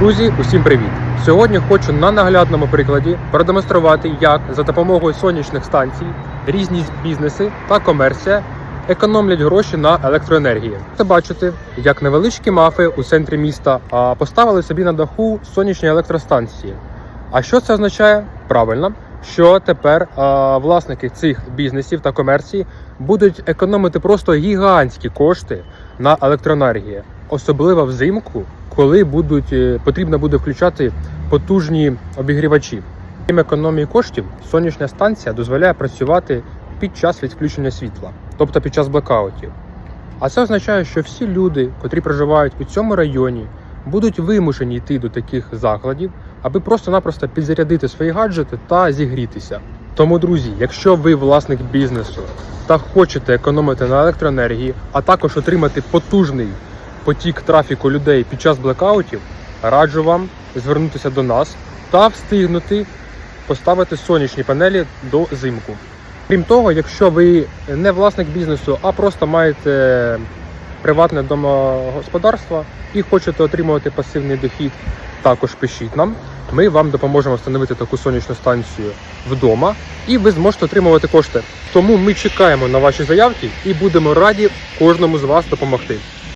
Друзі, усім привіт! Сьогодні хочу на наглядному прикладі продемонструвати, як за допомогою сонячних станцій різні бізнеси та комерція економлять гроші на електроенергії. Це бачите, як невеличкі мафи у центрі міста поставили собі на даху сонячні електростанції. А що це означає? Правильно, що тепер а, власники цих бізнесів та комерції будуть економити просто гігантські кошти на електроенергію, особливо взимку, коли будуть е, потрібно буде включати потужні обігрівачі. Крім економії коштів, сонячна станція дозволяє працювати під час відключення світла, тобто під час блекаутів. А це означає, що всі люди, котрі проживають у цьому районі, будуть вимушені йти до таких закладів, аби просто-напросто підзарядити свої гаджети та зігрітися. Тому, друзі, якщо ви власник бізнесу та хочете економити на електроенергії, а також отримати потужний потік трафіку людей під час блекаутів, раджу вам звернутися до нас та встигнути поставити сонячні панелі до зимку. Крім того, якщо ви не власник бізнесу, а просто маєте приватне домогосподарство і хочете отримувати пасивний дохід, також пишіть нам. Ми вам допоможемо встановити таку сонячну станцію вдома, і ви зможете отримувати кошти. Тому ми чекаємо на ваші заявки і будемо раді кожному з вас допомогти.